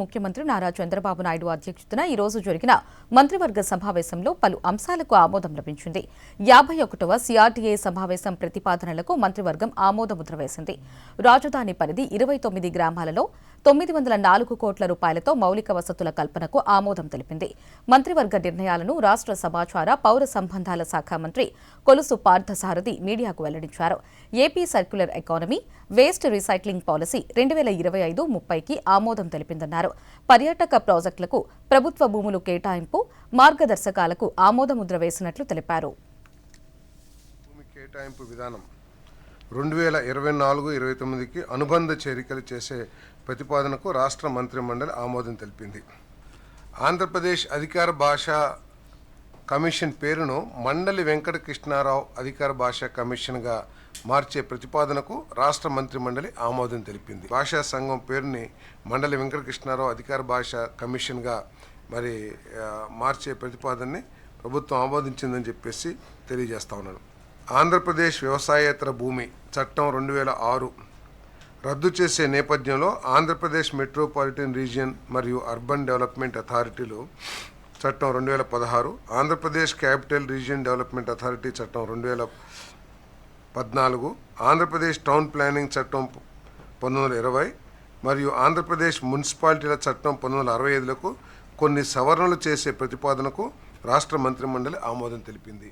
ముఖ్యమంత్రి నారా చంద్రబాబు నాయుడు అధ్యక్షతన ఈ రోజు జరిగిన మంత్రివర్గ సమావేశంలో పలు అంశాలకు ఆమోదం లభించింది. యాభై ఒకటవ సిఆర్టీఏ సమావేశం ప్రతిపాదనలకు మంత్రివర్గం ఆమోదముద్ర వేసింది. రాజధాని పరిధి ఇరవై తొమ్మిది గ్రామాలలో తొమ్మిది వందల నాలుగు కోట్ల రూపాయలతో మౌలిక వసతుల కల్పనకు ఆమోదం తెలిపింది. మంత్రివర్గ నిర్ణయాలను రాష్ట్ర సమాచార పౌర సంబంధాల శాఖ మంత్రి కొలుసు పార్థసారథి మీడియాకు వెల్లడించారు. AP circular economy waste recycling policy రెండు వేల ఇరవై ఐదు ముప్పైకి ఆమోదం తెలిపిందన్నారు. పర్యాటక ప్రాజెక్టులకు ప్రభుత్వ భూములు కేటాయింపు మార్గదర్శకాలకు ఆమోదముద్ర వేసినట్లు తెలిపారు. భూమి కేటాయింపు విధానం రెండు వేల ఇరవై నాలుగు ఇరవై తొమ్మిదికి అనుబంధ చేరికలు చేసే ప్రతిపాదనకు రాష్ట్ర మంత్రిమండలి ఆమోదం తెలిపింది. ఆంధ్రప్రదేశ్ అధికార భాష కమిషన్ పేరును మండలి వెంకట కృష్ణారావు అధికార భాషా కమిషన్గా మార్చే ప్రతిపాదనకు రాష్ట్ర మంత్రిమండలి ఆమోదం తెలిపింది. భాషా సంఘం పేరుని మండలి వెంకట కృష్ణారావు అధికార భాష కమిషన్గా మరి మార్చే ప్రతిపాదనని ప్రభుత్వం ఆమోదించిందని చెప్పేసి తెలియజేస్తా ఉన్నాను. ఆంధ్రప్రదేశ్ వ్యవసాయేతర భూమి చట్టం రెండు వేల ఆరు రద్దు చేసే నేపథ్యంలో ఆంధ్రప్రదేశ్ మెట్రోపాలిటన్ రీజియన్ మరియు అర్బన్ డెవలప్మెంట్ అథారిటీలు చట్టం రెండు వేల పదహారు Andhra Pradesh capital region development authority చట్టం రెండు వేల పద్నాలుగు ఆంధ్రప్రదేశ్ టౌన్ ప్లానింగ్ చట్టం పంతొమ్మిది వందల ఇరవై మరియు ఆంధ్రప్రదేశ్ మున్సిపాలిటీల చట్టం పంతొమ్మిది వందల అరవై ఐదులకు కొన్ని సవరణలు చేసే ప్రతిపాదనకు రాష్ట్ర మంత్రిమండలి ఆమోదం తెలిపింది.